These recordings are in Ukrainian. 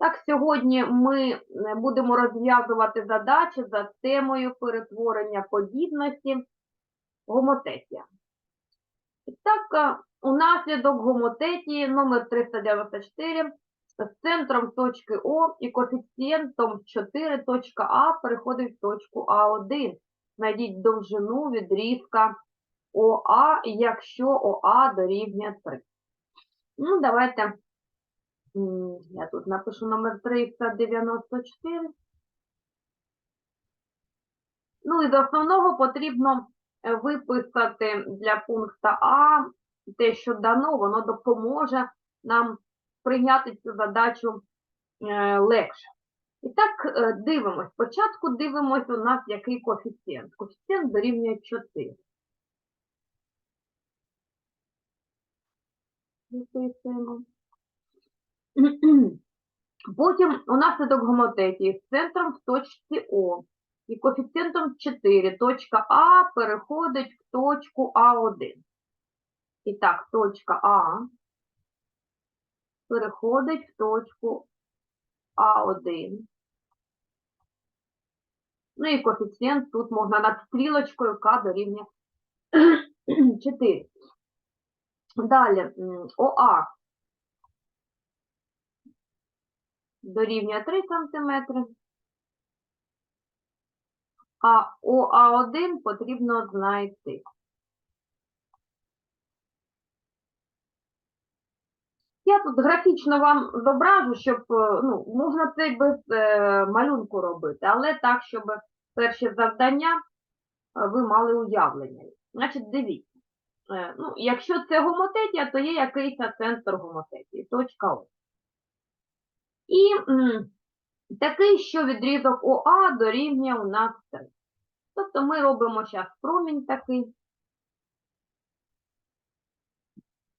Так, сьогодні ми е, будемо розв'язувати задачі за темою перетворення подібності гомотетія. І так, е, унаслідок гомотетії номер 394 з центром точки О і коефіцієнтом 4 точка А переходить в точку А1. Знайдіть довжину відрізка ОА, якщо ОА дорівнює 3. Ну, давайте Я тут напишу номер 394. Ну і з основного потрібно е, виписати для пункту А те, що дано, воно допоможе нам прийняти цю задачу е, легше. І так, е, дивимось. Спочатку дивимось у нас який коефіцієнт. Коефіцієнт дорівнює 4. Виписуємо. Потім унаслідок гомотетії з центром в точці О і коефіцієнтом 4 точка А переходить в точку А1. І так, точка А переходить в точку А1. Ну і коефіцієнт тут можна над стрілочкою К дорівнює 4. Далі ОА дорівнює 3 см, а ОА1 потрібно знайти. Я тут графічно вам зображу, щоб, е, ну, можна це без е, малюнку робити, але так, щоб перші завдання е, ви мали уявлення. Значить, дивіться. Е, ну, якщо це гомотетія, то є якийсь центр гомотетії, точка О. І такий, що відрізок ОА дорівнює у нас 3. Тобто ми робимо зараз промінь такий.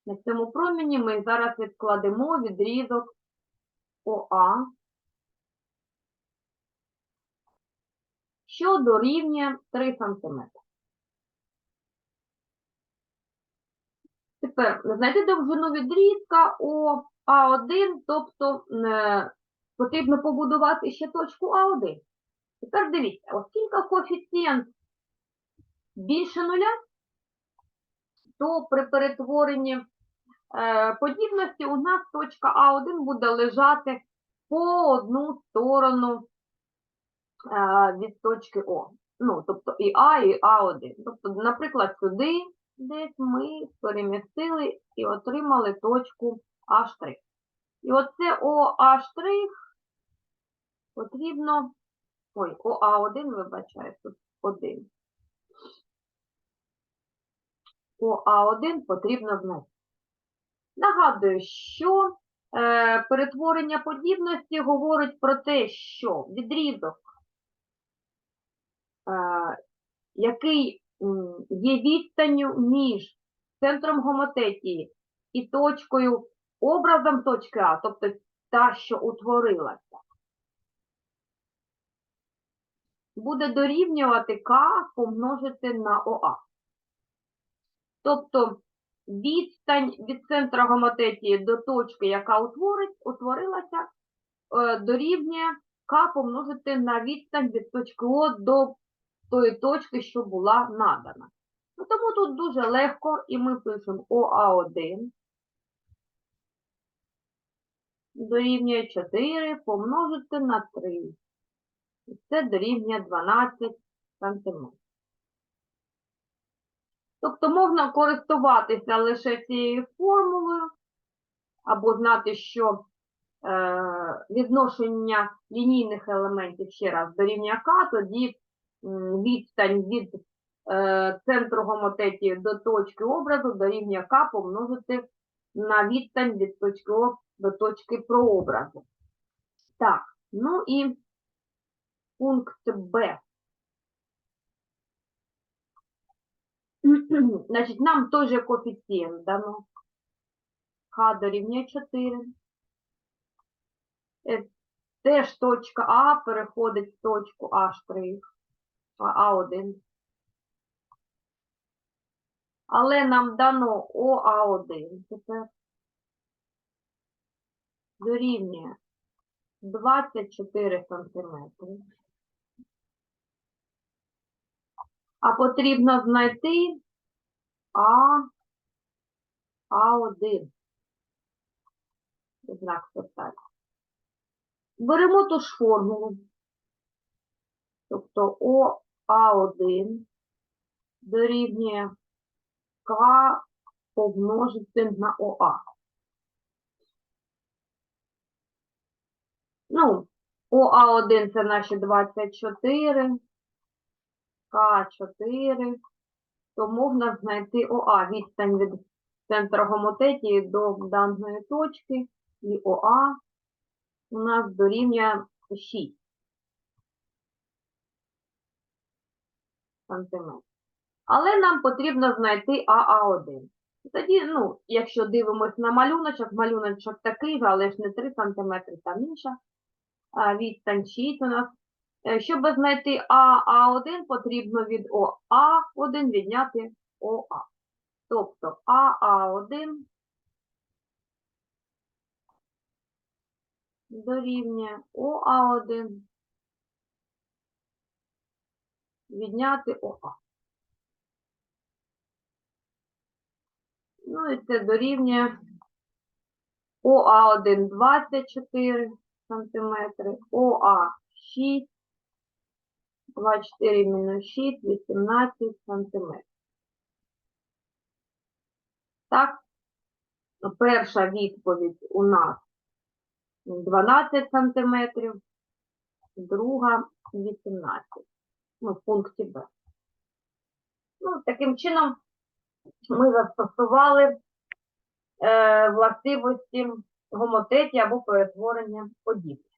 На цьому проміні ми зараз відкладемо відрізок ОА, що дорівнює 3 см. Тепер знайти довжину відрізка ОА1, тобто е, потрібно побудувати ще точку А1. Тепер дивіться, оскільки коефіцієнт більше нуля, то при перетворенні е, подібності у нас точка А1 буде лежати по одну сторону е, від точки О. Ну, тобто і А, і А1. Тобто, наприклад, сюди десь ми перемістили і отримали точку А'. І оце ОА' потрібно. Ой, ОА1, вибачаю, тут 1. ОА1 потрібно знайти. Нагадую, що е, перетворення подібності говорить про те, що відрізок, е, який є відстанню між центром гомотетії і точкою, образом точки А, тобто та, що утворилася, буде дорівнювати К помножити на ОА. Тобто відстань від центра гомотетії до точки, яка утворить, утворилася, е, дорівнює К помножити на відстань від точки О до тої точки, що була надана. Ну, тому тут дуже легко, і ми пишемо ОА1 дорівнює 4 помножити на 3. І це дорівнює 12 см. Тобто можна користуватися лише цією формулою, або знати, що е, відношення лінійних елементів ще раз дорівнює К, тоді відстань від е, центру гомотетії до точки образу дорівнює К помножити на відстань від точки О до точки прообразу. Так, ну і пункт Б. Значить, нам той же коефіцієнт дано. К дорівнює 4. Е, Теж точка А переходить в точку А', А- А1. Але нам дано ОА1 тепер. Дорівнює 24 сантиметри. А потрібно знайти А, А1. Знак питання. Беремо ту ж формулу. Тобто ОА1 дорівнює К помножити на ОА. Ну, ОА1 це наші 24, К4, то можна знайти ОА, відстань від центру гомотетії до даної точки, і ОА у нас дорівнює 6 сантиметрів. Але нам потрібно знайти АА1. Тоді, ну, якщо дивимось на малюночок, малюночок такий же, але ж не 3 см, там інша відстань 6 у нас. Е, Щоб знайти АА1, потрібно від ОА1 відняти ОА. Тобто АА1 дорівнює ОА1 відняти ОА. Ну і це дорівнює ОА1 24 сантиметри, ОА6 24 мінус 6 18 сантиметрів. Так, перша відповідь у нас 12 сантиметрів, друга 18. Ну, в пункті Б. Ну, таким чином ми застосували е, властивості гомотеті або перетворення подібних.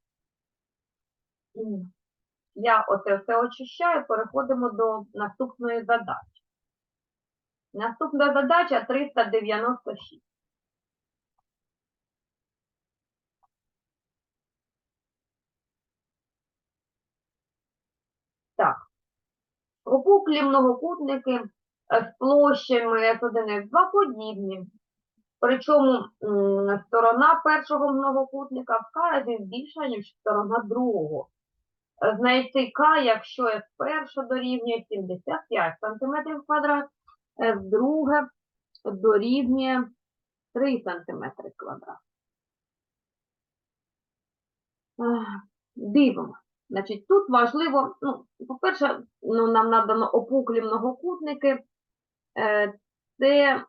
Я оце все очищаю, переходимо до наступної задачі. Наступна задача 396. Так. Опуклі многокутники з площами S1 С2 подібні. Причому сторона першого многокутника в К разів більша, ніж сторона другого. Е, Знайти К, якщо С перша дорівнює 75 см квадрат, С друге дорівнює 3 см квадрат. Ех, Дивимося. Значить, тут важливо, ну, по-перше, ну, нам надано опуклі многокутники. Е, Це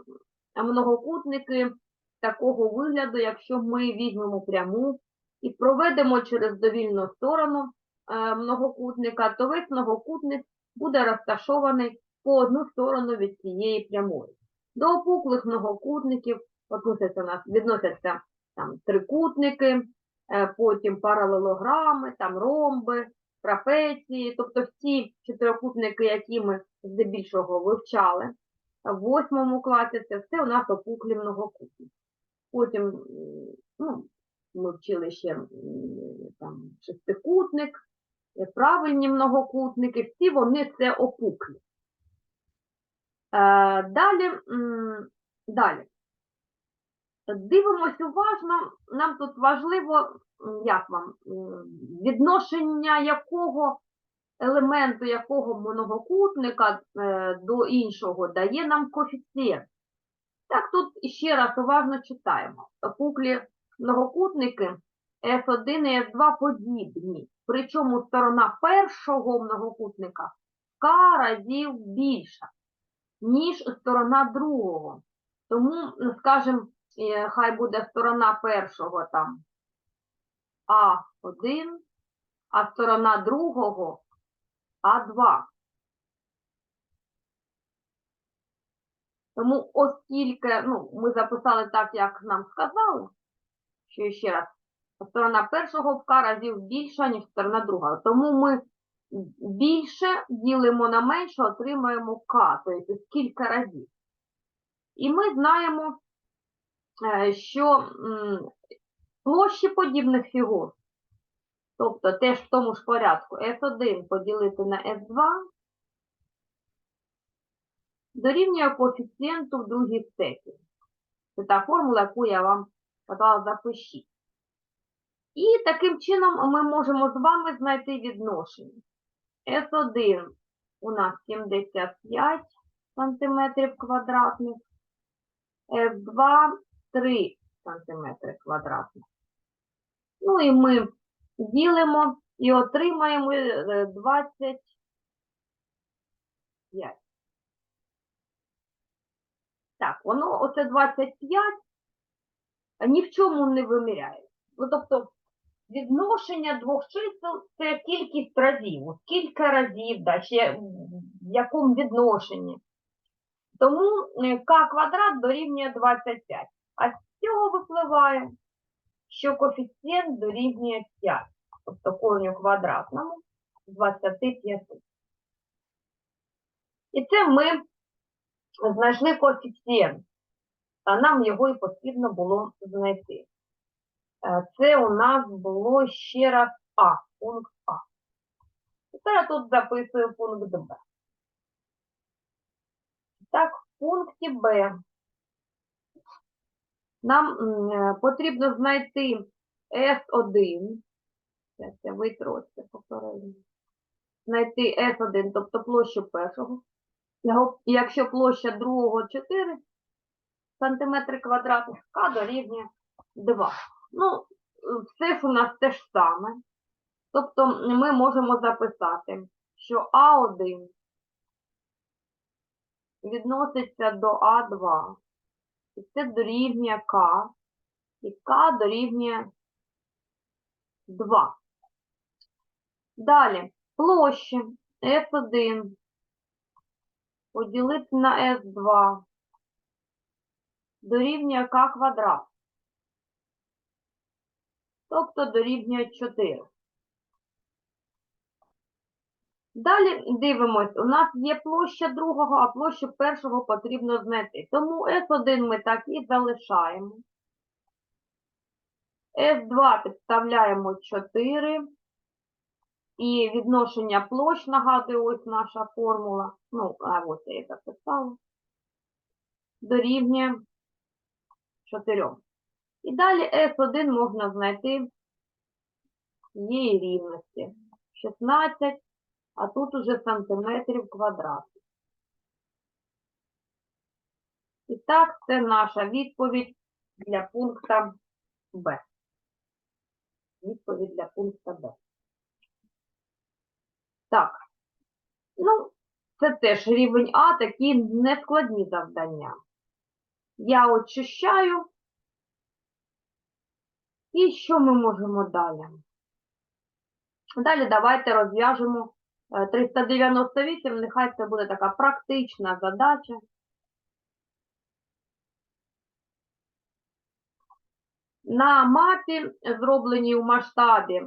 многокутники такого вигляду, якщо ми візьмемо пряму і проведемо через довільну сторону е, многокутника, то весь многокутник буде розташований по одну сторону від цієї прямої. До опуклих многокутників нас, відносяться там, трикутники, е, потім паралелограми, там ромби, трапеції, тобто всі чотирикутники, які ми здебільшого вивчали в восьмому класі, це все у нас опуклі многокутники. Потім ну, ми вчили ще там, шестикутник, правильні многокутники, всі вони це опуклі. Е, Далі, далі. Дивимось уважно, нам тут важливо, як вам, відношення якого елементу якого многокутника е, до іншого дає нам коефіцієнт. Так, тут ще раз уважно читаємо. Опуклі многокутники S1 і S2 подібні, причому сторона першого многокутника в разів більша, ніж сторона другого. Тому, скажімо, е, хай буде сторона першого там А1, а сторона другого А2. Тому оскільки ну, ми записали так, як нам сказали, що ще раз, сторона першого в К разів більша, ніж сторона другого. Тому ми більше ділимо на менше, отримаємо К, тобто кілька разів. І ми знаємо, е, що площі подібних фігур, тобто теж в тому ж порядку S1 поділити на S2 дорівнює коефіцієнту в другій степені. Це та формула, яку я вам казала, запишіть. І таким чином ми можемо з вами знайти відношення. С1 у нас 75 сантиметрів квадратних, С2 3 сантиметри квадратних. Ну і ми ділимо і отримаємо е, 25. Так, воно оце 25 ні в чому не виміряє. Ну, тобто, відношення двох чисел це кількість разів. Кілька разів, да, ще в якому відношенні. Тому е, к квадрат дорівнює 25. А з цього випливає, що коефіцієнт дорівнює 5. Тобто кореню квадратному з 25. І це ми знайшли коефіцієнт, а нам його і потрібно було знайти. Е, Це у нас було ще раз А, пункт А. Тепер я тут записую пункт Б. Так, в пункті Б нам е, потрібно знайти S1. Зараз я витру це попередньо. Знайти S1, тобто площу першого. Якщо площа другого 4 см квадратних, К дорівнює 2. Ну, все ж у нас те ж саме. Тобто ми можемо записати, що А1 відноситься до А2. І це дорівнює К. І К дорівнює 2. Далі, площі С1 поділити на С2 дорівнює К квадрат. Тобто дорівнює 4. Далі дивимось, у нас є площа другого, а площу першого потрібно знайти. Тому S1 ми так і залишаємо. S2 підставляємо 4. І відношення площ, нагадую, ось наша формула. Ну, а ось я її записала. Дорівнює 4. І далі S1 можна знайти її рівності. 16, а тут уже сантиметрів квадрат. І так, це наша відповідь для пункта Б. Відповідь для пункта Б. Так. Ну, це теж рівень А, такі нескладні завдання. Я очищаю. І що ми можемо далі? Далі давайте розв'яжемо 398, нехай це буде така практична задача. На мапі, зробленій у масштабі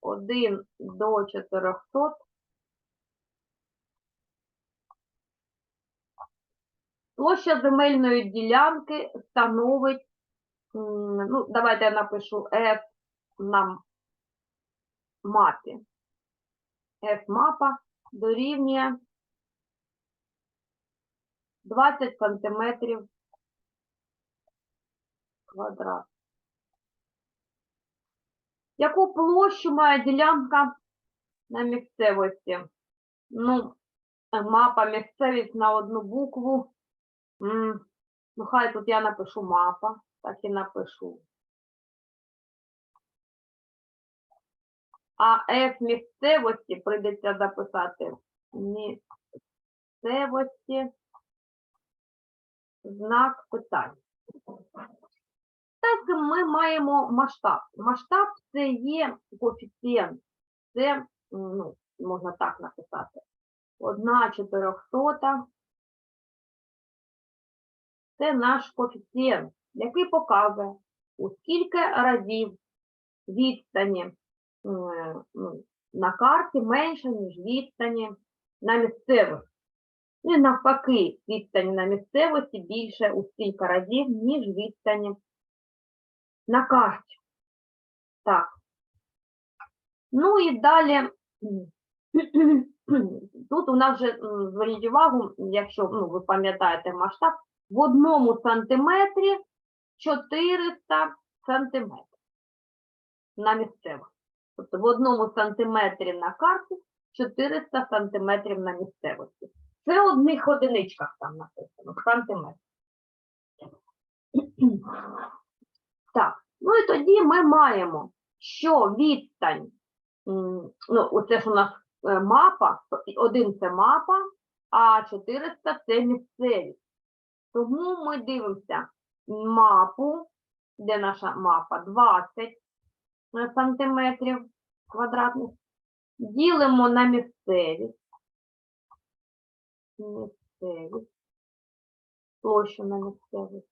1 до 400, площа земельної ділянки становить, ну, давайте я напишу F на мапі. F-мапа дорівнює 20 сантиметрів квадрат. Яку площу має ділянка на місцевості? Ну, мапа, місцевість на одну букву. Ну, хай тут я напишу мапа, так і напишу. А F місцевості прийдеться записати місцевості знак питань. Так ми маємо масштаб. Масштаб це є коефіцієнт. Це, ну, можна так написати. Одна чотирьохсота. Це наш коефіцієнт, який показує, у скільки разів відстані на карті менше, ніж відстані на місцевості. Ну і навпаки, відстані на місцевості більше у стільки разів, ніж відстані на карті. Так. Ну і далі. Тут у нас вже зверніть увагу, якщо ну, ви пам'ятаєте масштаб, в одному сантиметрі 400 сантиметрів. на місцевості. Тобто в одному сантиметрі на карті 400 сантиметрів на місцевості. Це в одних одиничках там написано, в сантиметрах. Так, ну і тоді ми маємо, що відстань, ну, оце ж у нас е, мапа, один це мапа, а 400 це місцевість. Тому ми дивимося мапу, де наша мапа 20 е, сантиметрів квадратних. Ділимо на місцевість. Місцевість. Площу на місцевість.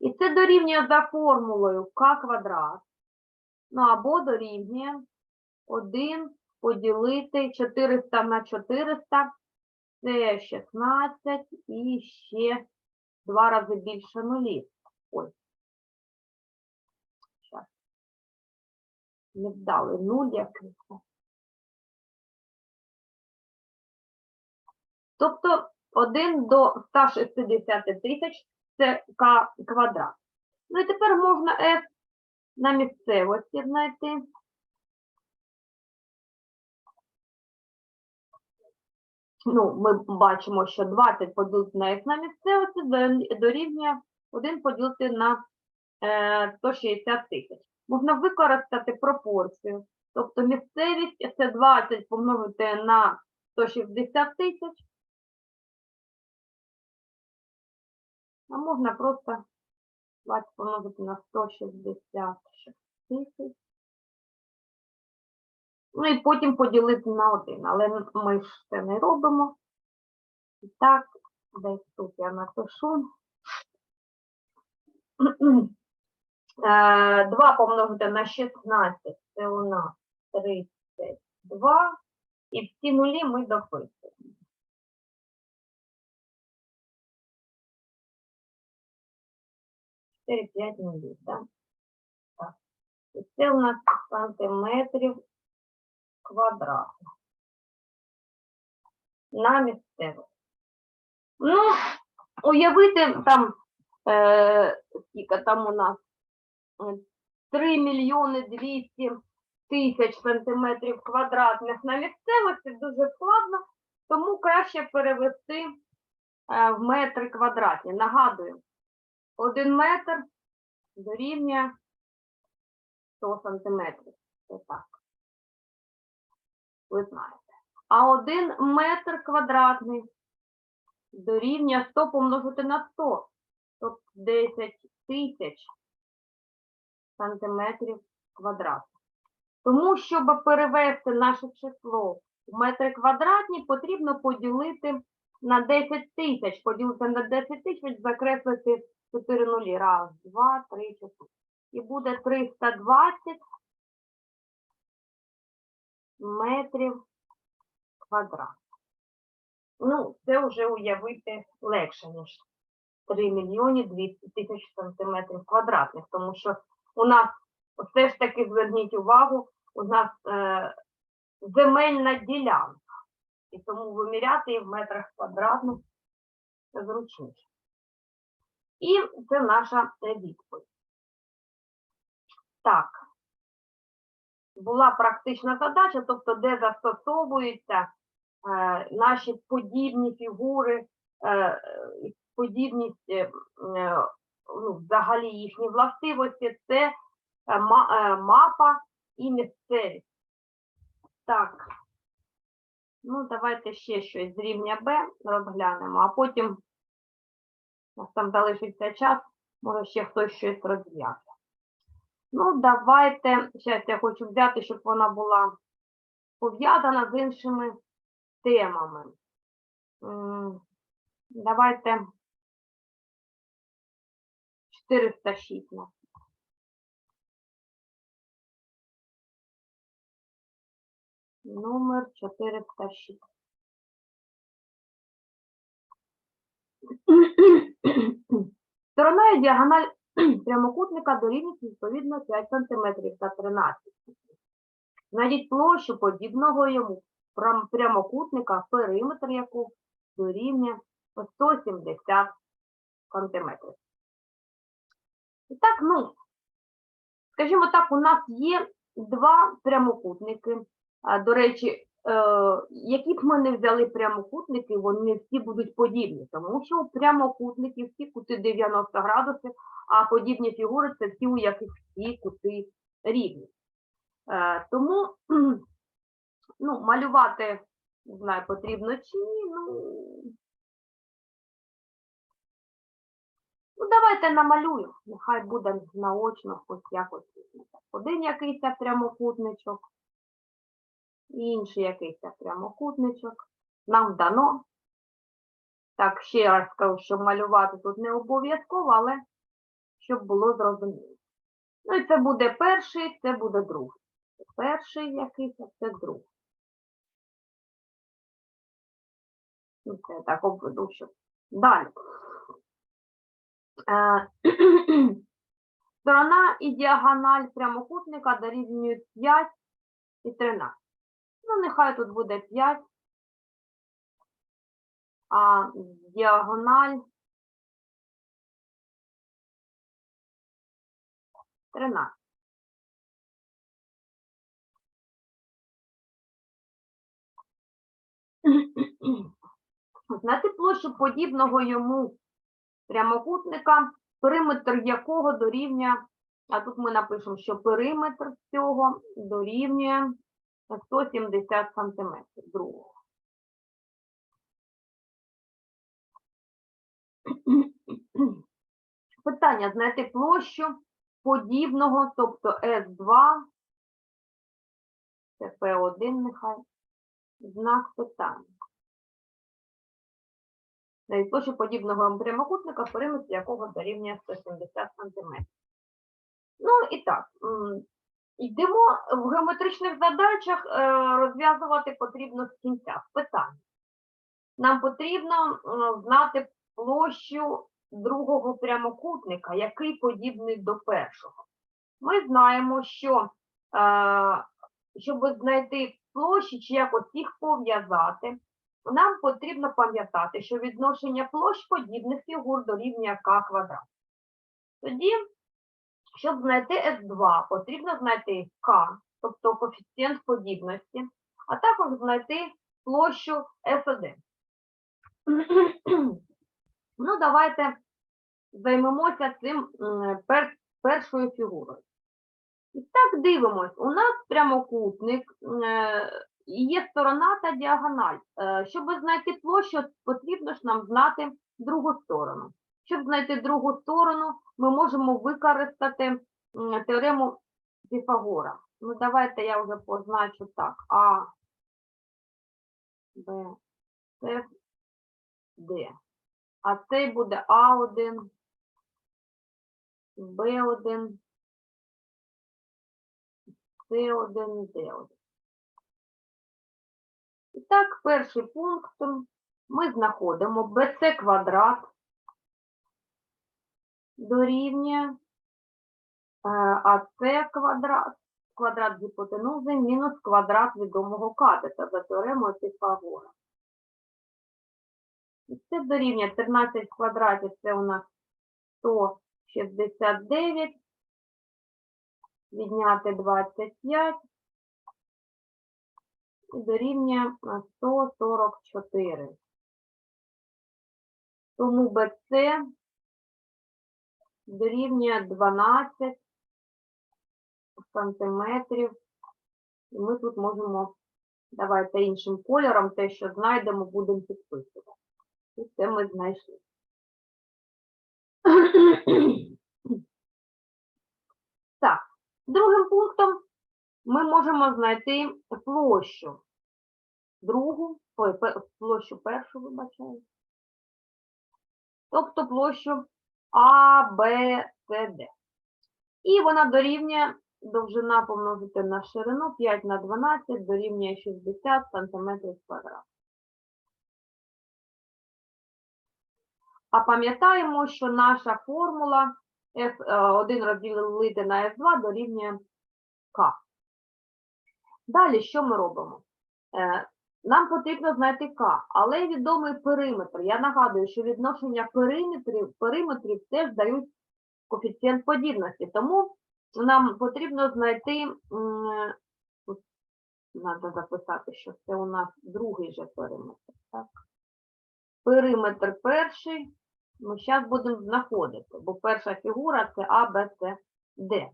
І це дорівнює за формулою k квадрат. Ну або дорівнює 1 поділити 400 на 400. Це 16 і ще два рази більше нулів. Ой. Не вдали нуль якийсь. Тобто 1 до 160 тисяч це k квадрат. Ну і тепер можна f на місцевості знайти. Ну, ми бачимо, що 20 поділити на f на місцевості дорівнює 1 поділити на е, 160 тисяч. Можна використати пропорцію. Тобто місцевість це 20 помножити на 160 тисяч. А можна просто 20 помножити на 166 тисяч. Ну і потім поділити на 1. Але ми ж це не робимо. І так, десь тут я напишу. 2 помножити на 16 це у нас 32. І всі нулі ми дописуємо. Чотири, п'ять нулів, так? Так. І це у нас сантиметрів квадратних. На місцевості. Ну, уявити там, е, скільки там у нас е, 3 мільйони 200 тисяч сантиметрів квадратних на місцевості дуже складно, тому краще перевести е, в метри квадратні. Нагадую, один метр дорівнює 100 сантиметрів. Так. Ви знаєте. А один метр квадратний дорівнює 100 помножити на 100. Тобто 10 тисяч сантиметрів квадратних. Тому, щоб перевести наше число в метри квадратні, потрібно поділити на 10 тисяч. Поділити на 10 тисяч, закреслити 4 нулі. Раз, два, три, чотири. І буде 320 метрів квадратних. Ну, це вже уявити легше, ніж 3 мільйони 200 тисяч сантиметрів квадратних, тому що у нас, все ж таки зверніть увагу, у нас е, земельна ділянка, і тому виміряти її в метрах квадратних це зручніше. І це наша е, відповідь. Так, була практична задача, тобто де застосовуються е, наші подібні фігури, е, подібність, е, е, ну, взагалі їхні властивості, це е, е, мапа і місцевість. Так. Ну, давайте ще щось з рівня Б розглянемо, а потім у нас там залишиться час, може ще хтось щось розв'яже. Ну, давайте, зараз я хочу взяти, щоб вона була пов'язана з іншими темами. Давайте 406 на. Номер 406. Сторона і діагональ прямокутника дорівнюють відповідно 5 см та 13 Знайдіть площу подібного йому прямокутника, периметр яку дорівнює 170 см. І так, ну, Скажімо так, у нас є два прямокутники. До речі, е, які б ми не взяли прямокутники, вони всі будуть подібні, тому що у прямокутників всі кути 90 градусів, а подібні фігури це ті, у яких всі кути рівні. Е, Тому ну, малювати не знаю, потрібно чи ні. Ну, давайте намалюємо. Нехай буде наочно хоч якось. Один якийсь прямокутничок, інший якийсь прямокутничок. Нам дано. Так, ще раз скажу, що малювати тут не обов'язково, але щоб було зрозуміло. Ну і це буде перший, це буде другий. Перший якийсь, а це другий. Ну, це так обведу, щоб. Далі. Е, Сторона і діагональ прямокутника дорівнюють 5 і 13. Ну, нехай тут буде 5, а діагональ 13. Знати площу подібного йому прямокутника, периметр якого дорівнює, а тут ми напишемо, що периметр цього дорівнює 170 см другого. Питання знайти площу подібного, тобто S2, це P1 нехай, знак питання. Навіть площу подібного прямокутника, периметр якого дорівнює 170 см. Ну і так, йдемо в геометричних задачах, е, розв'язувати потрібно з кінця питання. Нам потрібно е, знати площу другого прямокутника, який подібний до першого. Ми знаємо, що е, щоб знайти площі чи якось їх пов'язати, нам потрібно пам'ятати, що відношення площ подібних фігур дорівнює k квадрат. Тоді, щоб знайти S2, потрібно знайти k, тобто коефіцієнт подібності, а також знайти площу S1. Ну, давайте займемося цим пер- першою фігурою. І так дивимось, у нас прямокутник, е, є сторона та діагональ. Е, Щоб знайти площу, потрібно ж нам знати другу сторону. Щоб знайти другу сторону, ми можемо використати теорему Піфагора. Ну, давайте я вже позначу так. А, Б, С, Д. А цей буде А1, Б1, С1, Д1. І так, перший пункт ми знаходимо BC квадрат дорівнює е, АС квадрат, квадрат гіпотенузи мінус квадрат відомого катета за теоремою Піфагора. І це дорівнює 13 квадратів, це у нас 169, відняти 25 і дорівнює 144. Тому BC дорівнює 12 сантиметрів. І ми тут можемо, давайте іншим кольором, те, що знайдемо, будемо підписувати. І це ми знайшли. Так, другим пунктом ми можемо знайти площу другу, площу першу, вибачаю. Тобто площу А, Б, С, Д. І вона дорівнює довжина помножити на ширину 5 на 12 дорівнює 60 см квадрат. А пам'ятаємо, що наша формула S1 розділити на S2 дорівнює К. Далі що ми робимо? Нам потрібно знайти К, але відомий периметр. Я нагадую, що відношення периметрів, периметрів теж дають коефіцієнт подібності. Тому нам потрібно знайти, треба записати, що це у нас другий же периметр. Так? Периметр перший ми зараз будемо знаходити, бо перша фігура це А, Б, С, Д.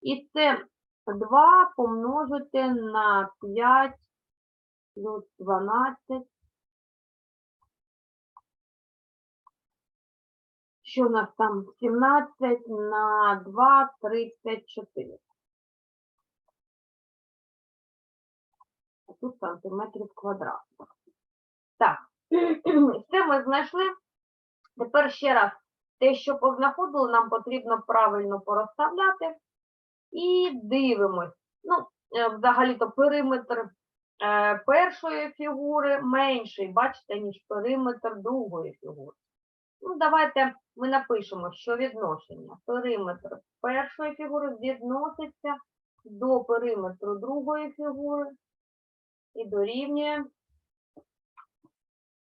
І це 2 помножити на 5 плюс 12. Що у нас там? 17 на 2, 34. А тут сантиметрів квадратних. Так, все ми знайшли. Тепер ще раз, те, що познаходили, нам потрібно правильно порозставляти. І дивимось. Ну, е, взагалі-то периметр першої фігури менший, бачите, ніж периметр другої фігури. Ну, давайте ми напишемо, що відношення. Периметр першої фігури відноситься до периметру другої фігури і дорівнює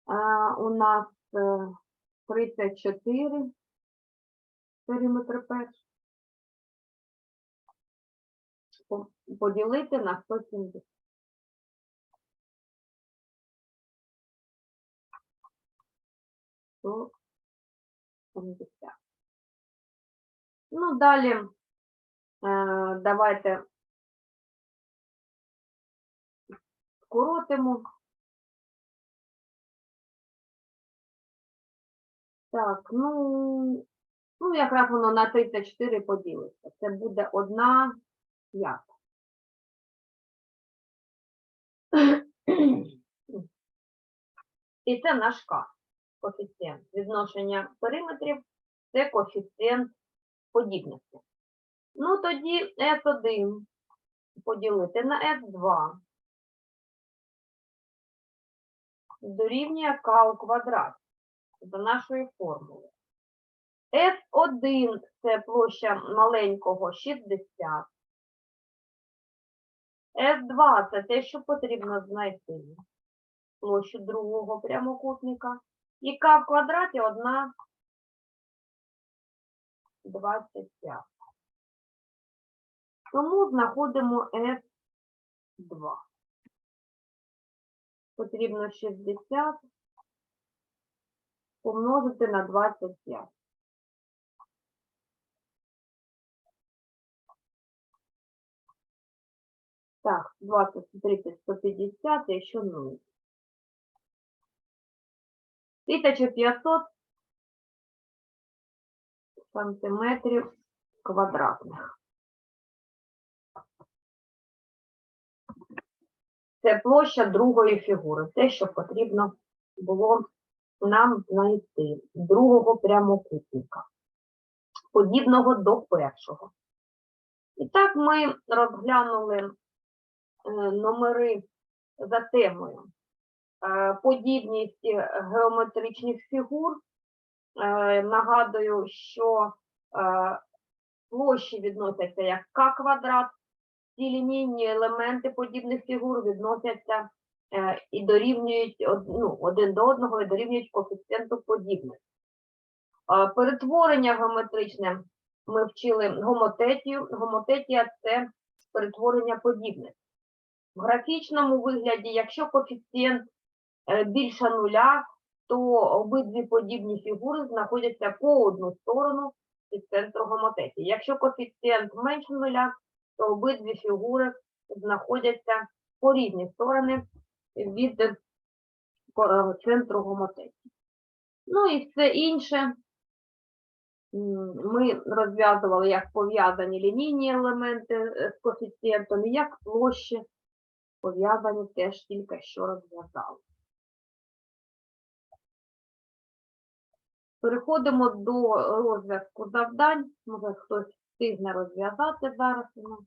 а, у нас е, 34 периметр перший. Поділити на 170. Сто сімдесят. Ну, далі е, давайте скоротимо. Так, ну, ну якраз воно на 34 поділиться. Це буде одна п'ята. І це наш К, коефіцієнт. Відношення периметрів це коефіцієнт подібності. Ну, тоді S1 поділити на S2 дорівнює К у квадраті до нашої формули. S1 це площа маленького 60. S2 це те, що потрібно знайти. Площу другого прямокутника. І К в квадраті 1 25. Тому знаходимо S2. Потрібно 60 помножити на 25. Так, 20, 30, 150 и еще 0. 1500 сантиметрів квадратних. Це площа другої фігури. Те, що потрібно було нам знайти другого прямокутника, подібного до першого. І так ми розглянули е, номери за темою. Е, Подібність е, геометричних фігур. Е, Нагадую, що площі відносяться як К квадрат, ці лінійні елементи подібних фігур відносяться і дорівнюють ну, один до одного і дорівнюють коефіцієнту подібності. Е, Перетворення геометричне ми вчили гомотетію. Гомотетія це перетворення подібних. В графічному вигляді, якщо коефіцієнт більше нуля, то обидві подібні фігури знаходяться по одну сторону від центру гомотетії. Якщо коефіцієнт менше нуля, то обидві фігури знаходяться по різні сторони від е, е, центру гомотетії. Ну і все інше ми розв'язували як пов'язані лінійні елементи е, з коефіцієнтом, і як площі пов'язані теж тільки що розв'язали. Переходимо до розв'язку завдань. Може хтось встигне розв'язати зараз у нас.